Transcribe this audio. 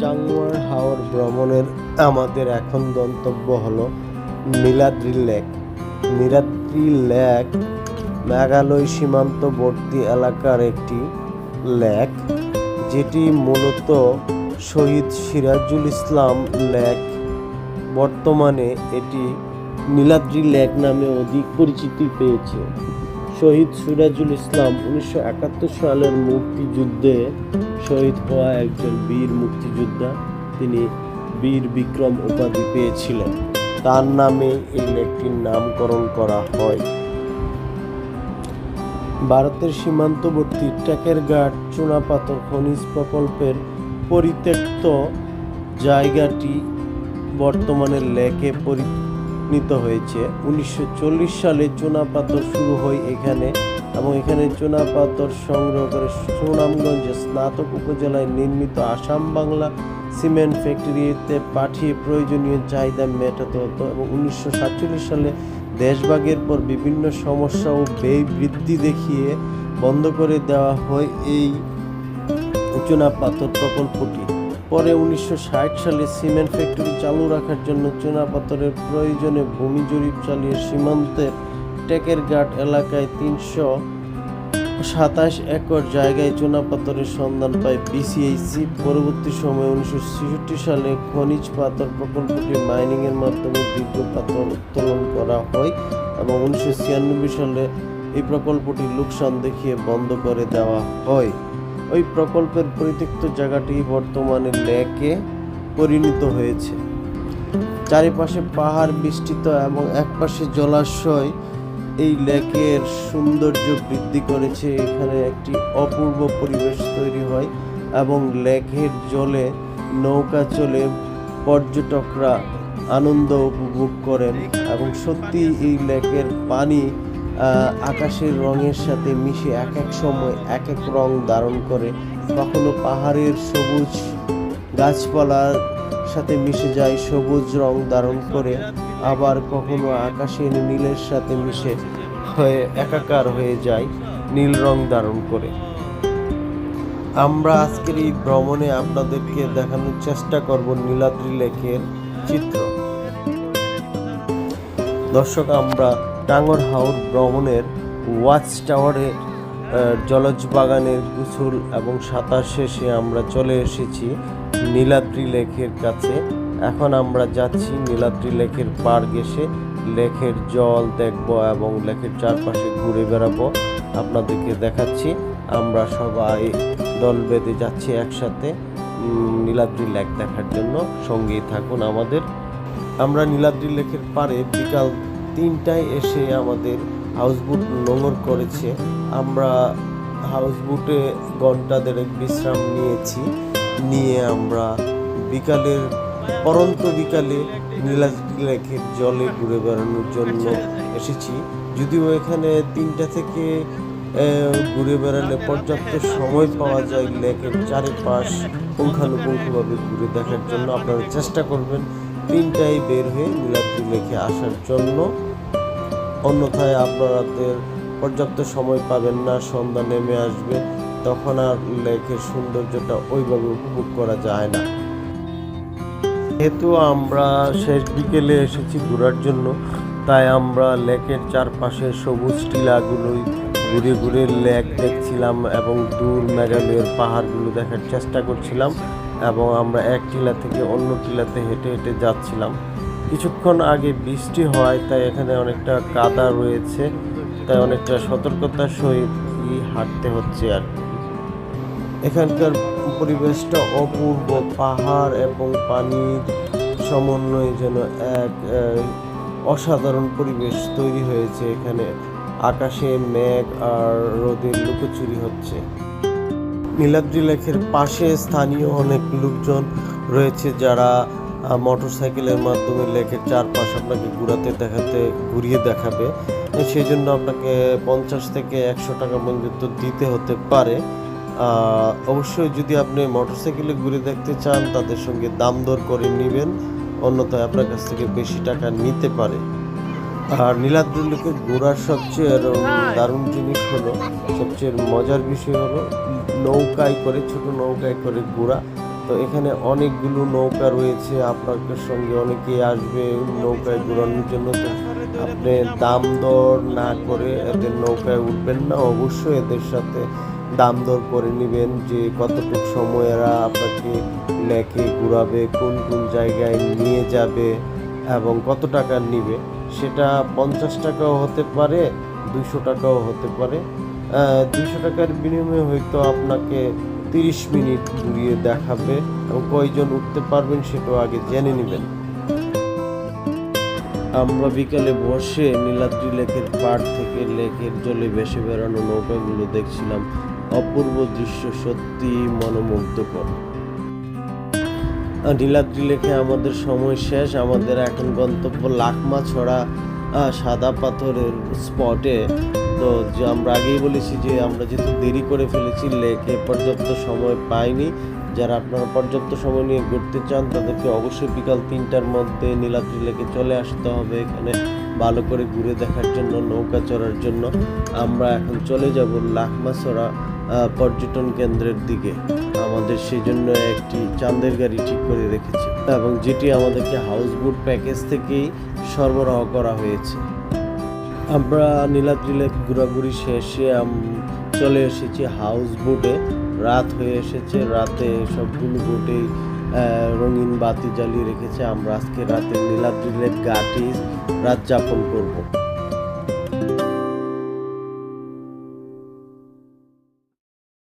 টাঙ্গুয়ার হাওর ভ্রমণের আমাদের এখন গন্তব্য হলো নীলাদ্রি লেক। নীলাদ্রি লেক মেঘালয় সীমান্তবর্তী এলাকার একটি লেক, যেটি মূলত শহীদ সিরাজুল ইসলাম লেক। বর্তমানে এটি নীলাদ্রি লেক নামে অধিক পরিচিতি পেয়েছে। শহীদ সিরাজুল ইসলাম উনিশশো একাত্তর সালের মুক্তিযুদ্ধে শহীদ হওয়া একজন বীর মুক্তিযোদ্ধা। তিনি বীর বিক্রম উপাধি পেয়েছিলেন। তার নামে এই লেকটির নামকরণ করা হয়। ভারতের সীমান্তবর্তী টেকেরঘাট চুনাপাথর খনিজ প্রকল্পের পরিত্যক্ত জায়গাটি বর্তমানে লেকে পরিণত হয়েছে। উনিশশো চল্লিশ সালে চুনাপাথর শুরু হয় এখানে এবং এখানে চুনাপাথর সংগ্রহ করে সুনামগঞ্জে স্নাতক উপজেলায় নির্মিত আসাম বাংলা সিমেন্ট ফ্যাক্টরিতে পাঠিয়ে প্রয়োজনীয় চাহিদা মেটাতে হতো এবং উনিশশো সাতচল্লিশ সালে দেশভাগের পর বিভিন্ন সমস্যা ও ব্যয় বৃদ্ধি দেখিয়ে বন্ধ করে দেওয়া হয় এই চুনাপাথর প্রকল্পটি। পরে উনিশশো ষাট সালে সিমেন্ট ফ্যাক্টরি চালু রাখার জন্য চুনাপাথরের প্রয়োজনে ভূমি জরিপ চালিয়ে সীমান্তের টেকের ঘাট এলাকায় তিনশো সাতাশ একর জায়গায় চুনাপাথরের সন্ধান পায় বিসিএইচসি পরবর্তী সময়ে উনিশশো ছেষট্টি সালে খনিজ পাথর প্রকল্পটি মাইনিংয়ের মাধ্যমে দীর্ঘ পাথর উত্তোলন করা হয় এবং উনিশশো ছিয়ানব্বই সালে এই প্রকল্পটি লোকসান দেখিয়ে বন্ধ করে দেওয়া হয়। ওই প্রকল্পের পরিত্যক্ত জায়গাটি বর্তমানে লেকে পরিণত হয়েছে। চারিপাশে পাহাড় বিস্তৃত এবং একপাশে জলাশয় এই লেকের সৌন্দর্য বৃদ্ধি করেছে। এখানে একটি অপূর্ব পরিবেশ তৈরি হয় এবং লেকের জলে নৌকা চলে পর্যটকরা আনন্দ উপভোগ করেন এবং সত্যি এই লেকের পানি আকাশের রঙের সাথে মিশে এক এক সময় এক এক রং ধারণ করে, কখনো পাহাড়ের সবুজ গাছপালার সাথে মিশে যায়, সবুজ রং ধারণ করে, আবার কখনো আকাশের নীলের সাথে মিশে হয়ে একাকার হয়ে যায়, নীল রং ধারণ করে। আমরা আজকের এই ভ্রমণে আপনাদেরকে দেখানোর চেষ্টা করব নীলাদ্রি লেকের চিত্র। দর্শক, আমরা টাঙ্গর হাওর ভ্রমণের ওয়াচ টাওয়ারে জলজ বাগানের গুছুল এবং সাঁতার শেষে আমরা চলে এসেছি নীলাদ্রি লেকের কাছে। এখন আমরা যাচ্ছি নীলাদ্রি লেকের পার ঘেসে লেকের জল দেখব এবং লেকের চারপাশে ঘুরে বেড়াবো। আপনাদেরকে দেখাচ্ছি। আমরা সবাই দল বেঁধে যাচ্ছি একসাথে নীলাদ্রি লেক দেখার জন্য। সঙ্গেই থাকুন আমাদের। আমরা নীলাদ্রি লেকের পারে বিকাল তিনটায় এসে আমাদের হাউসবোট নোঙর করেছে। আমরা হাউসবোটে ঘণ্টা দেড়েক বিশ্রাম নিয়েছি। নিয়ে আমরা বিকালের, পরন্ত বিকালে নীলাদ্রি লেকের জলে ঘুরে বেড়ানোর জন্য এসেছি। যদিও এখানে তিনটা থেকে ঘুরে বেড়ালে পর্যাপ্ত সময় পাওয়া যায় লেকের চারিপাশ পুঙ্খানুপুঙ্খভাবে ঘুরে দেখার জন্য। আপনারা চেষ্টা করবেন তিনটায় বের হয়ে নীলাদ্রি লেখে আসার জন্য। অন্যথায় আপনাদের পর্যাপ্ত সময় পাবেন না, সন্ধ্যা নেমে আসবে, তখন আর লেকের সৌন্দর্যটা ওইভাবে উপভোগ করা যায় না। যেহেতু আমরা শেষ বিকেলে এসেছি ঘোরার জন্য, তাই আমরা লেকের চারপাশে সবুজ টিলাগুলোই ঘুরে ঘুরে লেক দেখছিলাম এবং দূর মেঘালয়ের পাহাড়গুলো দেখার চেষ্টা করছিলাম। এবং আমরা এক টিলা থেকে অন্য টিলাতে হেঁটে হেঁটে যাচ্ছিলাম। কিছুক্ষণ আগে বৃষ্টি হয়, তাই এখানে অনেকটা কাদা রয়েছে, তাই অনেকটা সতর্কতার সহিত হাঁটতে হচ্ছে আর। এখানকার পরিবেশটা অপূর্ব, পাহাড় এবং পানির সমন্বয়ে যেন এক অসাধারণ পরিবেশ তৈরি হয়েছে এখানে। আকাশে মেঘ আর রোদের লুকোচুরি হচ্ছে। নীলাদ্রি লেকের পাশে স্থানীয় অনেক লোকজন রয়েছে যারা মোটর সাইকেলের মাধ্যমে লেকের চারপাশ আপনাকে ঘুরাতে দেখাতে ঘুরিয়ে দেখাবে। সেই জন্য আপনাকে পঞ্চাশ থেকে একশো টাকা পর্যন্ত দিতে হতে পারে। অবশ্যই যদি আপনি মোটরসাইকেলে ঘুরে দেখতে চান তাদের সঙ্গে দাম দর করে নেবেন। অন্যথায় আপনার কাছ থেকে বেশি টাকা নিতে পারে। আর নীলাদ্রি লেকের ঘোরার সবচেয়ে দারুণ জিনিস হলো সবচেয়ে মজার বিষয় হলো নৌকায় করে, ছোট নৌকায় করে ঘোরা। তো এখানে অনেকগুলো নৌকা রয়েছে, আপনাদের সঙ্গে অনেকেই আসবে নৌকায় ঘোরানোর জন্য। আপনি দাম দর না করে এদের নৌকায় উঠবেন না, অবশ্যই এদের সাথে দাম দর করে নেবেন যে কতটুকু সময় এরা আপনাকে লেকে ঘুরাবে, কোন কোন জায়গায় নিয়ে যাবে এবং কত টাকা নিবে। সেটা পঞ্চাশ টাকাও হতে পারে, দুইশো টাকাও হতে পারে। দুইশো টাকার বিনিময়ে হয়তো আপনাকে তিরিশ মিনিট ঘুরিয়ে দেখাবে এবং কয়জন উঠতে পারবেন সেটাও আগে জেনে নেবেন। আমরা বিকালে বসে নীলাদ্রি লেকের পাড় থেকে লেকের জলে ভেসে বেড়ানো নৌকাগুলো দেখছিলাম। অপূর্ব দৃশ্য সত্যি মনোমুগ্ধকর। নীলাদ্রি লেকে আমাদের সময় শেষ। আমাদের এখন গন্তব্য লাকমা ছড়া সাদা পাথরের স্পটে। তো যে আমরা আগেই বলেছি যে আমরা যেহেতু দেরি করে ফেলেছি লেকে পর্যাপ্ত সময় পাইনি। যারা আপনারা পর্যাপ্ত সময় নিয়ে ঘুরতে চান তাদেরকে অবশ্যই বিকাল তিনটার মধ্যে নীলাদ্রি লেকে চলে আসতে হবে। এখানে ভালো করে ঘুরে দেখার জন্য নৌকা চড়ার জন্য আমরা এখন চলে যাব লাকমাছড়া আহ, পর্যটন কেন্দ্রের দিকে। আমাদের সেই জন্য একটি চাঁদের গাড়ি ঠিক করে রেখেছি এবং যেটি আমাদেরকে হাউস বোট প্যাকেজ থেকেই সরবরাহ করা হয়েছে। আমরা নীলাদ্রি লেক ঘোরাঘুরি শেষে চলে এসেছি হাউস বোটে রাত হয়ে এসেছে, রাতে সবগুলো বোটেই রঙিন বাতি জ্বালিয়ে রেখেছে। আমরা আজকে রাতে নীলাদ্রি লেক রাত যাপন করব।